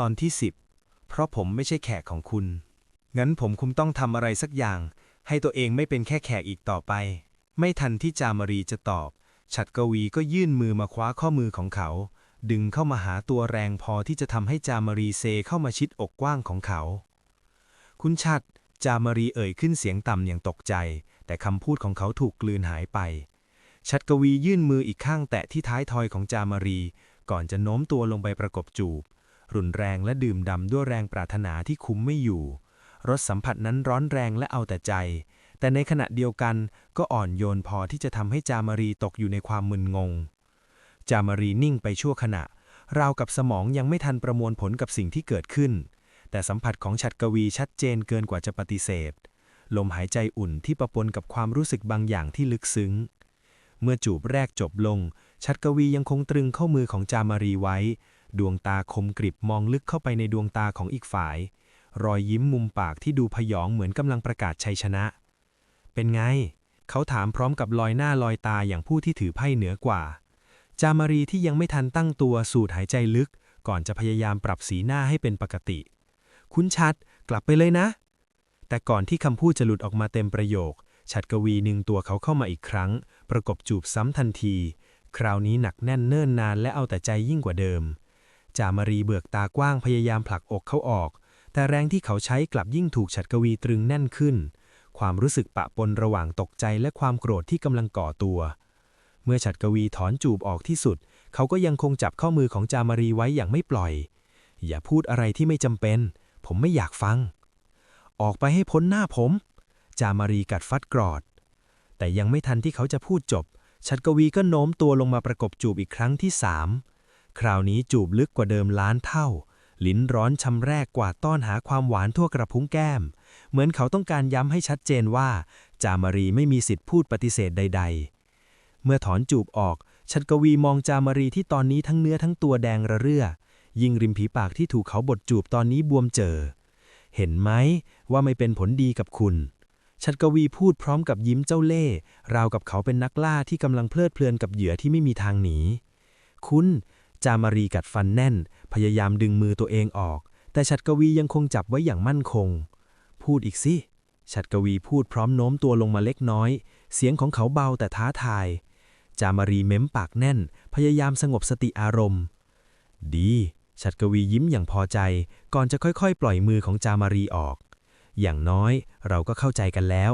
ตอนที่สิบเพราะผมไม่ใช่แขกของคุณ งั้นผมคงต้องทำอะไรสักอย่าง ให้ตัวเองไม่เป็นแค่แขกอีกต่อไป ไม่ทันที่จามารีจะตอบ ฉัดกวีก็ยื่นมือมาคว้าข้อมือของเขา ดึงเข้ามาหาตัวแรงพอที่จะทำให้จามารีเซเข้ามาชิดอกกว้างของเขา คุณชัด จามารีเอ่ยขึ้นเสียงต่ำอย่างตกใจ แต่คำพูดของเขาถูกกลืนหายไป ชัดกวียื่นมืออีกข้างแตะที่ท้ายทอยของจามารี ก่อนจะโน้มตัวลงไปประกบจูบ รุนแรงและดื่มดำด้วยแรงปรารถนาที่คุ้มไม่อยู่ รสสัมผัสนั้นร้อนแรงและเอาแต่ใจ แต่ในขณะเดียวกันก็อ่อนโยนพอที่จะทำให้จามารีตกอยู่ในความมึนงง จามารีนิ่งไปชั่วขณะ ราวกับสมองยังไม่ทันประมวลผลกับสิ่งที่เกิดขึ้น แต่สัมผัสของฉัดกวีชัดเจนเกินกว่าจะปฏิเสธ ลมหายใจอุ่นที่ประปนกับความรู้สึกบางอย่างที่ลึกซึ้ง เมื่อจูบแรกจบลงชัดกวียังคงตรึงเข้ามือของจามารีไว้ ดวงตาคมกริบมองลึกเข้าไปในดวงตาของอีกฝ่าย รอยยิ้มมุมปากที่ดูพยองเหมือนกำลังประกาศชัยชนะ เป็นไง เขาถามพร้อมกับลอยหน้าลอยตาอย่างผู้ที่ถือไพ่เหนือกว่า จามารีที่ยังไม่ทันตั้งตัวสูดหายใจลึก ก่อนจะพยายามปรับสีหน้าให้เป็นปกติ คุณชัด กลับไปเลยนะ แต่ก่อนที่คำพูดจะหลุดออกมาเต็มประโยคชัดกวีนึงตัวเขาเข้ามาอีกครั้ง ประกบจูบซ้ำทันที คราวนี้หนักแน่นเนิ่นนานและเอาแต่ใจยิ่งกว่าเดิม จามารีเบิกตากว้างพยายามผลักอกเขาออก แต่แรงที่เขาใช้กลับยิ่งถูกฉัดกวีตรึงแน่นขึ้น ความรู้สึกปะปนระหว่างตกใจและความโกรธที่กำลังก่อตัว เมื่อฉัดกวีถอนจูบออกที่สุด เขาก็ยังคงจับข้อมือของจามารีไว้อย่างไม่ปล่อย อย่าพูดอะไรที่ไม่จำเป็น ผมไม่อยากฟัง ออกไปให้พ้นหน้าผม จามารีกัดฟัดกรอด แต่ยังไม่ทันที่เขาจะพูดจบชัดกวีก็โน้มตัวลงมาประกบจูบอีกครั้งที่สาม คราวนี้จูบลึกกว่าเดิมล้านเท่า ลิ้นร้อนชำแรกกว่าต้อนหาความหวานทั่วกระพุ้งแก้ม เหมือนเขาต้องการย้ำให้ชัดเจนว่า จามารีไม่มีสิทธิ์พูดปฏิเสธใด ๆ เมื่อถอนจูบออก ชัดกวีมองจามารีที่ตอนนี้ทั้งเนื้อทั้งตัวแดงระเรื่อ ยิ่งริมผีปากที่ถูกเขาบดจูบตอนนี้บวมเจอ เห็นไหมว่าไม่เป็นผลดีกับคุณชัดกวีพูดพร้อมกับยิ้มเจ้าเล่ห์ราวกับเขาเป็นนักล่าที่กำลังเพลิดเพลินกับเหยื่อที่ไม่มีทางหนี คุณ จามารีกัดฟันแน่น พยายามดึงมือตัวเองออก แต่ชัดกวียังคงจับไว้อย่างมั่นคง พูดอีกสิชัดกวีพูดพร้อมโน้มตัวลงมาเล็กน้อย เสียงของเขาเบาแต่ท้าทาย จามารีเม้มปากแน่น พยายามสงบสติอารมณ์ ดีชัดกวียิ้มอย่างพอใจ ก่อนจะค่อยๆ ปล่อยมือของจามารีออก อย่างน้อยเราก็เข้าใจกันแล้ว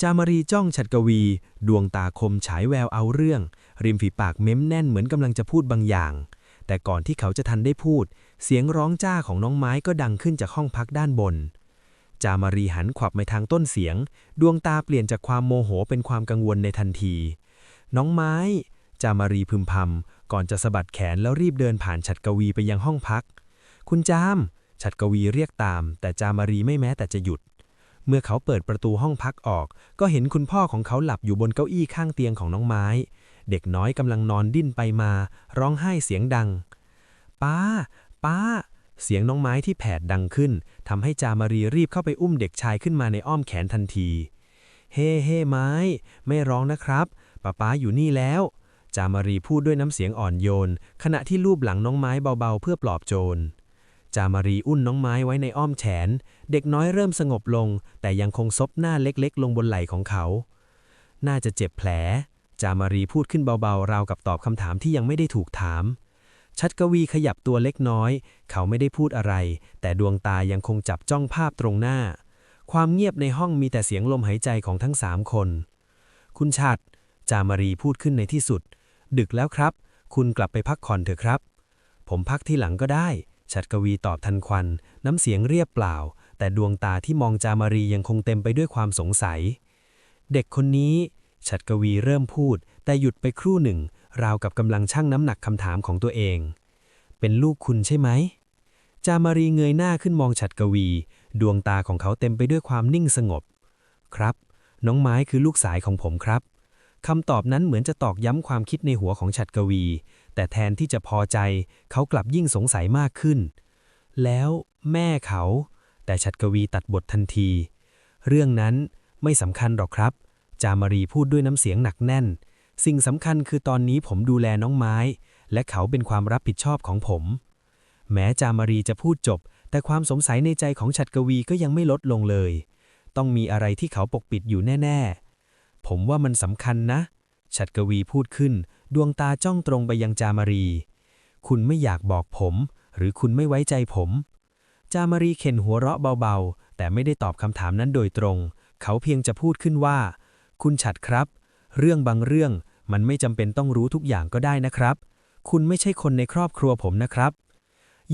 จามารีจ้องฉัดกวี ดวงตาคมฉายแววเอาเรื่อง ริมฝีปากเม้มแน่นเหมือนกำลังจะพูดบางอย่าง แต่ก่อนที่เขาจะทันได้พูด เสียงร้องจ้าของน้องไม้ก็ดังขึ้นจากห้องพักด้านบน จามารีหันขวับไปทางต้นเสียง ดวงตาเปลี่ยนจากความโมโหเป็นความกังวลในทันที น้องไม้ จามารีพึมพำก่อนจะสะบัดแขนแล้วรีบเดินผ่านฉัดกวีไปยังห้องพัก คุณจาม ฉัดกวีเรียกตาม แต่จามารีไม่แม้แต่จะหยุดเมื่อเขาเปิดประตูห้องพักออก ก็เห็นคุณพ่อของเขาหลับอยู่บนเก้าอี้ข้างเตียงของน้องไม้ เด็กน้อยกำลังนอนดิ้นไปมา ร้องไห้เสียงดัง ป้า ป้า เสียงน้องไม้ที่แผดดังขึ้นทำให้จามารีรีบเข้าไปอุ้มเด็กชายขึ้นมาในอ้อมแขนทันที เฮ้เฮ้ไม้ ไม่ร้องนะครับป้าป้าอยู่นี่แล้ว จามารีพูดด้วยน้ำเสียงอ่อนโยน ขณะที่ลูบหลังน้องไม้เบาๆ เพื่อปลอบโจรจามารีอุ้นน้องไม้ไว้ในอ้อมแขน เด็กน้อยเริ่มสงบลง แต่ยังคงซบหน้าเล็กๆ ลงบนไหล่ของเขา น่าจะเจ็บแผล จามารีพูดขึ้นเบาๆ ราวกับตอบคำถามที่ยังไม่ได้ถูกถาม ชัดกวีขยับตัวเล็กน้อย เขาไม่ได้พูดอะไร แต่ดวงตายังคงจับจ้องภาพตรงหน้า ความเงียบในห้องมีแต่เสียงลมหายใจของทั้งสามคน คุณชัด จามารีพูดขึ้นในที่สุด ดึกแล้วครับ คุณกลับไปพักผ่อนเถอะครับ ผมพักที่หลังก็ได้ ชัดกวีตอบทันควัน น้ำเสียงเรียบเปล่า แต่ดวงตาที่มองจามารียังคงเต็มไปด้วยความสงสัย เด็กคนนี้ ชัดกวีเริ่มพูด แต่หยุดไปครู่หนึ่ง ราวกับกำลังชั่งน้ำหนักคำถามของตัวเอง เป็นลูกคุณใช่ไหม จามารีเงยหน้าขึ้นมองฉัดกวี ดวงตาของเขาเต็มไปด้วยความนิ่งสงบ ครับ น้องไม้คือลูกสายของผมครับคำตอบนั้นเหมือนจะตอกย้ำความคิดในหัวของฉัดกวี แต่แทนที่จะพอใจ เขากลับยิ่งสงสัยมากขึ้น แล้วแม่เขา แต่ฉัดกวีตัดบททันที เรื่องนั้นไม่สำคัญหรอกครับ จามารีพูดด้วยน้ำเสียงหนักแน่น สิ่งสำคัญคือตอนนี้ผมดูแลน้องไม้ และเขาเป็นความรับผิดชอบของผม แม้จามารีจะพูดจบ แต่ความสงสัยในใจของฉัตรกวีก็ยังไม่ลดลงเลย ต้องมีอะไรที่เขาปกปิดอยู่แน่ ๆ ผมว่ามันสำคัญนะ ฉัตรกวีพูดขึ้น ดวงตาจ้องตรงไปยังจามารี คุณไม่อยากบอกผม หรือคุณไม่ไว้ใจผม จามารีเข็นหัวเราะเบาๆ แต่ไม่ได้ตอบคำถามนั้นโดยตรง เขาเพียงจะพูดขึ้นว่า คุณฉัดครับ เรื่องบางเรื่องมันไม่จำเป็นต้องรู้ทุกอย่างก็ได้นะครับ คุณไม่ใช่คนในครอบครัวผมนะครับ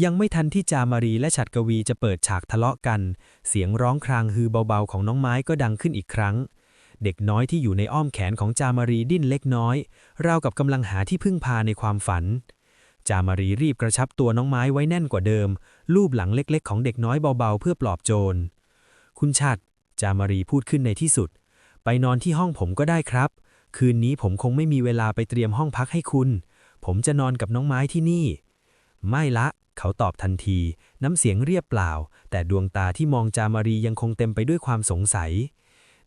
ยังไม่ทันที่จามารีและฉัดกวีจะเปิดฉากทะเลาะกัน เสียงร้องครางฮือเบาๆของน้องไม้ก็ดังขึ้นอีกครั้ง เด็กน้อยที่อยู่ในอ้อมแขนของจามารีดิ้นเล็กน้อย ราวกับกำลังหาที่พึ่งพาในความฝัน จามารีรีบกระชับตัวน้องไม้ไว้แน่นกว่าเดิม ลูบหลังเล็กๆ ของเด็กน้อยเบาๆ เพื่อปลอบโจร คุณชัดจามารีพูดขึ้นในที่สุด ไปนอนที่ห้องผมก็ได้ครับ คืนนี้ผมคงไม่มีเวลาไปเตรียมห้องพักให้คุณ ผมจะนอนกับน้องไม้ที่นี่ ไม่ละ เขาตอบทันที น้ำเสียงเรียบเปล่า แต่ดวงตาที่มองจามารียังคงเต็มไปด้วยความสงสัย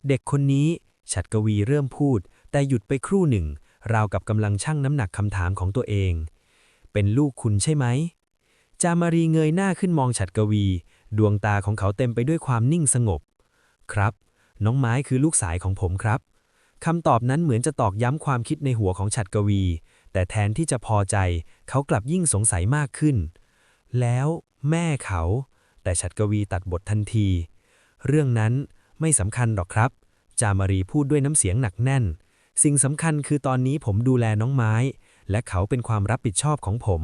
เด็กคนนี้ ฉัดกวีเริ่มพูด แต่หยุดไปครู่หนึ่ง ราวกับกำลังชั่งน้ำหนักคำถามของตัวเอง เป็นลูกคุณใช่ไหม จามารีเงยหน้าขึ้นมองฉัดกวี ดวงตาของเขาเต็มไปด้วยความนิ่งสงบ ครับ น้องไม้คือลูกสายของผมครับคำตอบนั้นเหมือนจะตอกย้ำความคิดในหัวของฉัดกวี แต่แทนที่จะพอใจ เขากลับยิ่งสงสัยมากขึ้น แล้วแม่เขา แต่ฉัดกวีตัดบททันที เรื่องนั้นไม่สำคัญหรอกครับ จามารีพูดด้วยน้ำเสียงหนักแน่น สิ่งสำคัญคือตอนนี้ผมดูแลน้องไม้ และเขาเป็นความรับผิดชอบของผม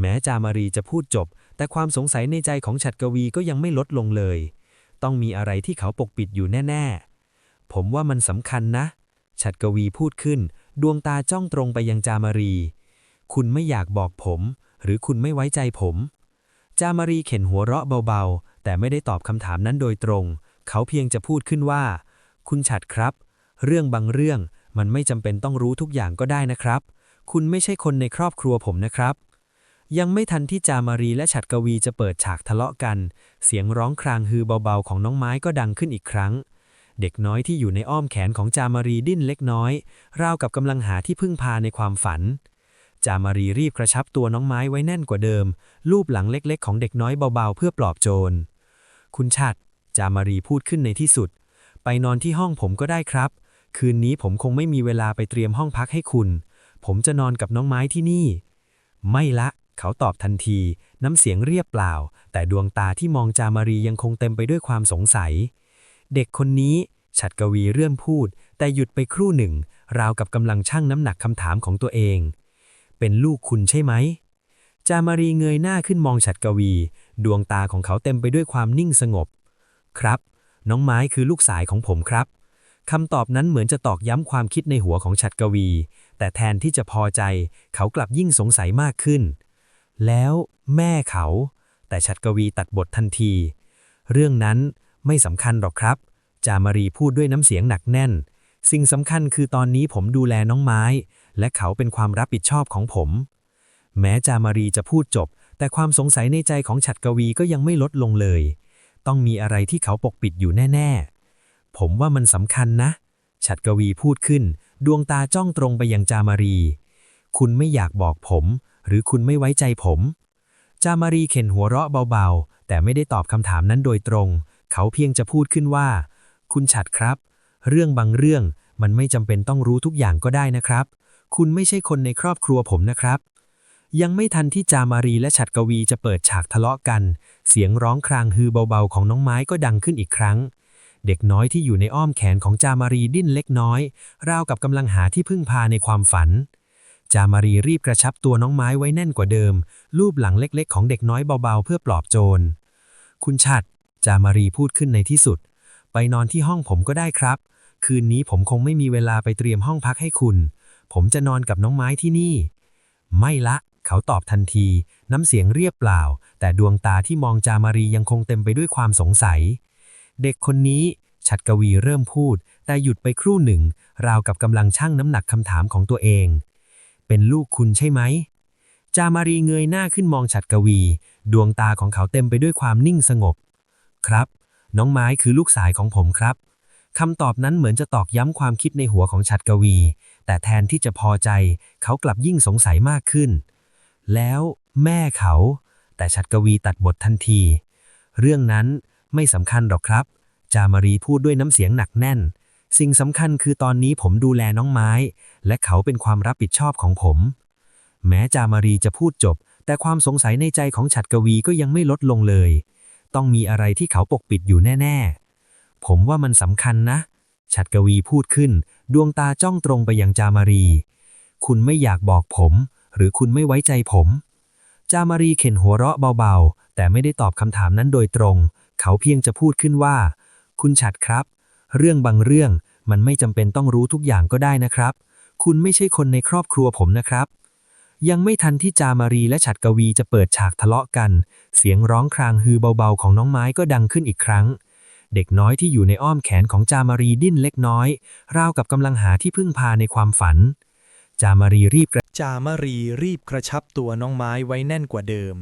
แม้จามารีจะพูดจบ แต่ความสงสัยในใจของฉัดกวีก็ยังไม่ลดลงเลย ต้องมีอะไรที่เขาปกปิดอยู่แน่ ๆ ผมว่ามันสำคัญนะ ฉัดกวีพูดขึ้น ดวงตาจ้องตรงไปยังจามารี คุณไม่อยากบอกผม หรือคุณไม่ไว้ใจผม จามารีเข็นหัวเราะเบาๆ แต่ไม่ได้ตอบคำถามนั้นโดยตรง เขาเพียงจะพูดขึ้นว่า คุณฉัดครับ เรื่องบางเรื่องมันไม่จำเป็นต้องรู้ทุกอย่างก็ได้นะครับ คุณไม่ใช่คนในครอบครัวผมนะครับ ยังไม่ทันที่จามารีและฉัดกวีจะเปิดฉากทะเลาะกัน เสียงร้องครางฮือเบาๆของน้องไม้ก็ดังขึ้นอีกครั้ง เด็กน้อยที่อยู่ในอ้อมแขนของจามารีดิ้นเล็กน้อย ราวกับกำลังหาที่พึ่งพาในความฝัน จามารีรีบกระชับตัวน้องไม้ไว้แน่นกว่าเดิม ลูบหลังเล็กๆ ของเด็กน้อยเบาๆ เพื่อปลอบโจร คุณชัด จามารีพูดขึ้นในที่สุด ไปนอนที่ห้องผมก็ได้ครับ คืนนี้ผมคงไม่มีเวลาไปเตรียมห้องพักให้คุณ ผมจะนอนกับน้องไม้ที่นี่ ไม่ละ เขาตอบทันที น้ำเสียงเรียบเปล่า แต่ดวงตาที่มองจามารียังคงเต็มไปด้วยความสงสัย เด็กคนนี้ ฉัดกวีเริ่มพูด แต่หยุดไปครู่หนึ่ง ราวกับกำลังชั่งน้ำหนักคำถามของตัวเอง เป็นลูกคุณใช่ไหม จามารีเงยหน้าขึ้นมองฉัดกวี ดวงตาของเขาเต็มไปด้วยความนิ่งสงบ ครับ น้องไม้คือลูกสายของผมครับคำตอบนั้นเหมือนจะตอกย้ำความคิดในหัวของฉัดกวี แต่แทนที่จะพอใจ เขากลับยิ่งสงสัยมากขึ้น แล้วแม่เขา แต่ฉัดกวีตัดบททันที เรื่องนั้นไม่สำคัญหรอกครับ จามารีพูดด้วยน้ำเสียงหนักแน่น สิ่งสำคัญคือตอนนี้ผมดูแลน้องไม้ และเขาเป็นความรับผิดชอบของผม แม้จามารีจะพูดจบ แต่ความสงสัยในใจของฉัดกวีก็ยังไม่ลดลงเลย ต้องมีอะไรที่เขาปกปิดอยู่แน่ ๆ ผมว่ามันสำคัญนะ ฉัดกวีพูดขึ้น ดวงตาจ้องตรงไปยังจามารี คุณไม่อยากบอกผม หรือคุณไม่ไว้ใจผม จามารีเข็นหัวเราะเบาๆ แต่ไม่ได้ตอบคำถามนั้นโดยตรง เขาเพียงจะพูดขึ้นว่า คุณฉัดครับ เรื่องบางเรื่องมันไม่จำเป็นต้องรู้ทุกอย่างก็ได้นะครับ คุณไม่ใช่คนในครอบครัวผมนะครับ ยังไม่ทันที่จามารีและฉัดกวีจะเปิดฉากทะเลาะกัน เสียงร้องครางฮือเบาๆของน้องไม้ก็ดังขึ้นอีกครั้งเด็กน้อยที่อยู่ในอ้อมแขนของจามารีดิ้นเล็กน้อย ราวกับกำลังหาที่พึ่งพาในความฝัน จามารีรีบกระชับตัวน้องไม้ไว้แน่นกว่าเดิม ลูบหลังเล็กๆ ของเด็กน้อยเบาๆ เพื่อปลอบโจร คุณชัด จามารีพูดขึ้นในที่สุด ไปนอนที่ห้องผมก็ได้ครับ คืนนี้ผมคงไม่มีเวลาไปเตรียมห้องพักให้คุณ ผมจะนอนกับน้องไม้ที่นี่ ไม่ละ เขาตอบทันที น้ำเสียงเรียบเปล่า แต่ดวงตาที่มองจามารียังคงเต็มไปด้วยความสงสัย เด็กคนนี้ฉัดกวีเริ่มพูด แต่หยุดไปครู่หนึ่ง ราวกับกำลังชั่งน้ำหนักคำถามของตัวเอง เป็นลูกคุณใช่ไหม จามารีเงยหน้าขึ้นมองฉัดกวี ดวงตาของเขาเต็มไปด้วยความนิ่งสงบ ครับ น้องไม้คือลูกสายของผมครับคำตอบนั้นเหมือนจะตอกย้ำความคิดในหัวของฉัดกวี แต่แทนที่จะพอใจ เขากลับยิ่งสงสัยมากขึ้น แล้วแม่เขา แต่ชัดกวีตัดบททันที เรื่องนั้นไม่สำคัญหรอกครับ จามารีพูดด้วยน้ำเสียงหนักแน่น สิ่งสำคัญคือตอนนี้ผมดูแลน้องไม้ และเขาเป็นความรับผิดชอบของผม แม้จามารีจะพูดจบ แต่ความสงสัยในใจของฉัดกวีก็ยังไม่ลดลงเลย ต้องมีอะไรที่เขาปกปิดอยู่แน่ ๆ ผมว่ามันสำคัญนะ ฉัดกวีพูดขึ้น ดวงตาจ้องตรงไปยังจามารี คุณไม่อยากบอกผม หรือคุณไม่ไว้ใจผม จามารีเข็นหัวเราะเบาๆ แต่ไม่ได้ตอบคำถามนั้นโดยตรง เขาเพียงจะพูดขึ้นว่า คุณฉัดครับ เรื่องบางเรื่องมันไม่จำเป็นต้องรู้ทุกอย่างก็ได้นะครับ คุณไม่ใช่คนในครอบครัวผมนะครับ ยังไม่ทันที่จามารีและฉัดกวีจะเปิดฉากทะเลาะกัน เสียงร้องครางฮือเบาๆของน้องไม้ก็ดังขึ้นอีกครั้ง เด็กน้อยที่อยู่ในอ้อมแขนของจามารีดิ้นเล็กน้อย ราวกับกำลังหาที่พึ่งพาในความฝัน จามารีรีบกระจามารีรีบกระชับตัวน้องไม้ไว้แน่นกว่าเดิม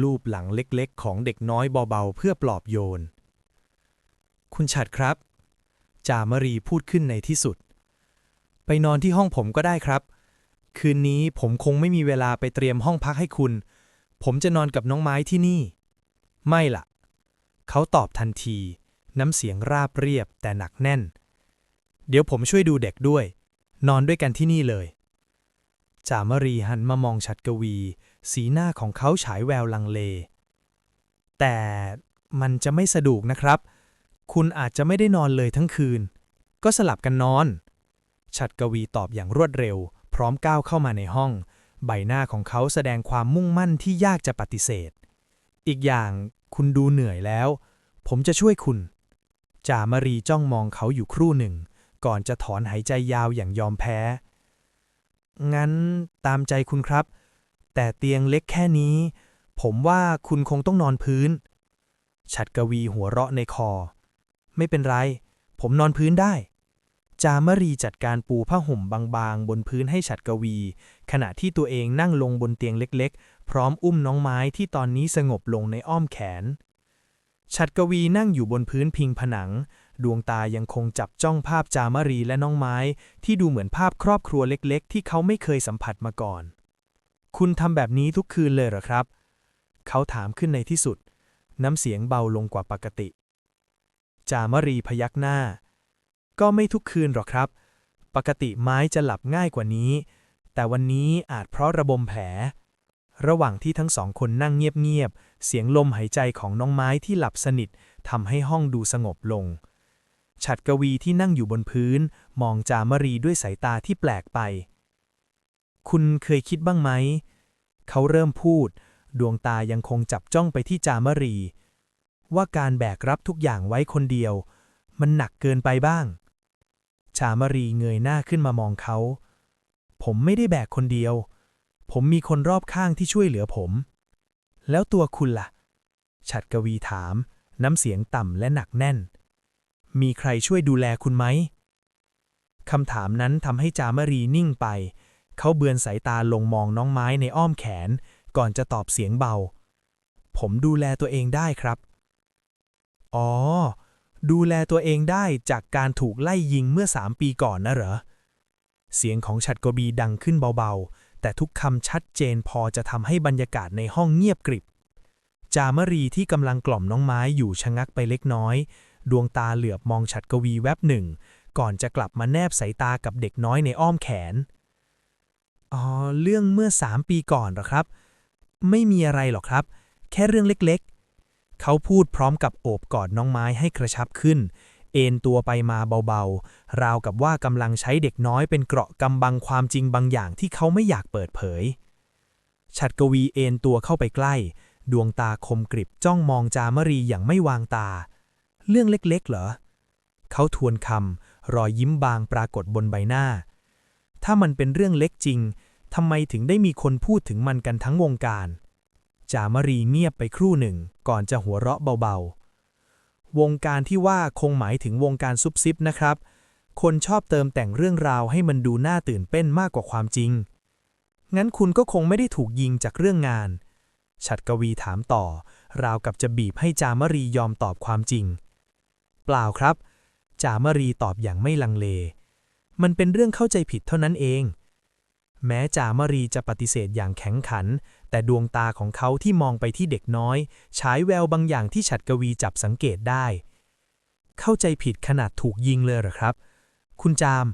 ลูบหลังเล็กๆ ของเด็กน้อยเบาๆ เพื่อปลอบโยน คุณฉัดครับ จามารีพูดขึ้นในที่สุด ไปนอนที่ห้องผมก็ได้ครับ คืนนี้ผมคงไม่มีเวลาไปเตรียมห้องพักให้คุณ ผมจะนอนกับน้องไม้ที่นี่ ไม่ล่ะ เขาตอบทันที น้ำเสียงราบเรียบแต่หนักแน่น เดี๋ยวผมช่วยดูเด็กด้วย นอนด้วยกันที่นี่เลยจามรีหันมามองชัดกวี สีหน้าของเขาฉายแววลังเล แต่มันจะไม่สะดวกนะครับ คุณอาจจะไม่ได้นอนเลยทั้งคืน ก็สลับกันนอนชัดกวีตอบอย่างรวดเร็ว พร้อมก้าวเข้ามาในห้อง ใบหน้าของเขาแสดงความมุ่งมั่นที่ยากจะปฏิเสธ อีกอย่างคุณดูเหนื่อยแล้ว ผมจะช่วยคุณ จามารีจ้องมองเขาอยู่ครู่หนึ่ง ก่อนจะถอนหายใจยาวอย่างยอมแพ้ งั้นตามใจคุณครับ แต่เตียงเล็กแค่นี้ ผมว่าคุณคงต้องนอนพื้น ฉัดกวีหัวเราะในคอ ไม่เป็นไร ผมนอนพื้นได้ จามรีจัดการปูผ้าห่มบางๆ บนพื้นให้ฉัดกวี ขณะที่ตัวเองนั่งลงบนเตียงเล็กๆ พร้อมอุ้มน้องไม้ที่ตอนนี้สงบลงในอ้อมแขน ฉัดกวีนั่งอยู่บนพื้นพิงผนัง ดวงตายังคงจับจ้องภาพจามรีและน้องไม้ ที่ดูเหมือนภาพครอบครัวเล็ก ๆ ที่เขาไม่เคยสัมผัสมาก่อน คุณทำแบบนี้ทุกคืนเลยเหรอครับ เขาถามขึ้นในที่สุด น้ำเสียงเบาลงกว่าปกติ จามรีพยักหน้า ก็ไม่ทุกคืนหรอกครับ ปกติไม้จะหลับง่ายกว่านี้ แต่วันนี้อาจเพราะระบมแผล ระหว่างที่ทั้งสองคนนั่งเงียบๆ เสียงลมหายใจของน้องไม้ที่หลับสนิททำให้ห้องดูสงบลง ฉัดกวีที่นั่งอยู่บนพื้น มองจามรีด้วยสายตาที่แปลกไป คุณเคยคิดบ้างไหม เขาเริ่มพูด ดวงตายังคงจับจ้องไปที่จามรี ว่าการแบกรับทุกอย่างไว้คนเดียว มันหนักเกินไปบ้างจามรีเงยหน้าขึ้นมามองเขา ผมไม่ได้แบกคนเดียว ผมมีคนรอบข้างที่ช่วยเหลือผม แล้วตัวคุณล่ะ ฉัดกวีถาม น้ำเสียงต่ำและหนักแน่น มีใครช่วยดูแลคุณไหมคำถามนั้นทำให้จามรีนิ่งไป เขาเบือนสายตาลงมองน้องไม้ในอ้อมแขน ก่อนจะตอบเสียงเบา ผมดูแลตัวเองได้ครับ อ๋อ ดูแลตัวเองได้จากการถูกไล่ยิงเมื่อสามปีก่อนนะเหรอ เสียงของฉัดกบีดังขึ้นเบาๆ แต่ทุกคำชัดเจนพอจะทำให้บรรยากาศในห้องเงียบกริบ จามรีที่กำลังกล่อมน้องไม้อยู่ชะงักไปเล็กน้อย ดวงตาเหลือบมองฉัดกวีแวบหนึ่ง ก่อนจะกลับมาแนบสายตากับเด็กน้อยในอ้อมแขน อ๋อ เรื่องเมื่อสามปีก่อนหรอครับ ไม่มีอะไรหรอกครับ แค่เรื่องเล็กๆ เขาพูดพร้อมกับโอบกอดน้องไม้ให้กระชับขึ้น เอนตัวไปมาเบาๆ ราวกับว่ากำลังใช้เด็กน้อยเป็นเกราะกำบังความจริงบางอย่างที่เขาไม่อยากเปิดเผย ฉัดกวีเอนตัวเข้าไปใกล้ ดวงตาคมกริบจ้องมองจามรีอย่างไม่วางตา เรื่องเล็กๆ เหรอ เขาทวนคำรอยยิ้มบางปรากฏบนใบหน้า ถ้ามันเป็นเรื่องเล็กจริงทำไมถึงได้มีคนพูดถึงมันกันทั้งวงการ จามรีเงียบไปครู่หนึ่ง ก่อนจะหัวเราะเบาๆ วงการที่ว่าคงหมายถึงวงการซุบซิบนะครับ คนชอบเติมแต่งเรื่องราวให้มันดูน่าตื่นเต้นมากกว่าความจริง งั้นคุณก็คงไม่ได้ถูกยิงจากเรื่องงาน ฉัดกวีถามต่อ ราวกับจะบีบให้จามรียอมตอบความจริง เปล่าครับ จามรีตอบอย่างไม่ลังเล มันเป็นเรื่องเข้าใจผิดเท่านั้นเอง แม้จามรีจะปฏิเสธอย่างแข็งขัน แต่ดวงตาของเขาที่มองไปที่เด็กน้อย ฉายแววบางอย่างที่ฉัดกวีจับสังเกตได้ เข้าใจผิดขนาดถูกยิงเลยเหรอครับ คุณจาม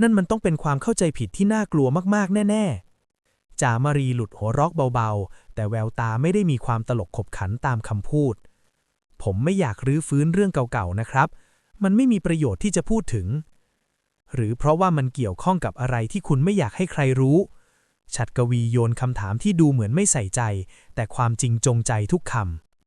นั่นมันต้องเป็นความเข้าใจผิดที่น่ากลัวมากๆ แน่ ๆ จามารีหลุดหัวรอกเบาๆ แต่แววตาไม่ได้มีความตลกขบขันตามคำพูด ผมไม่อยากรื้อฟื้นเรื่องเก่าๆ นะครับ มันไม่มีประโยชน์ที่จะพูดถึง หรือเพราะว่ามันเกี่ยวข้องกับอะไรที่คุณไม่อยากให้ใครรู้ ฉัดกวีโยนคำถามที่ดูเหมือนไม่ใส่ใจ แต่ความจริงจงใจทุกคำ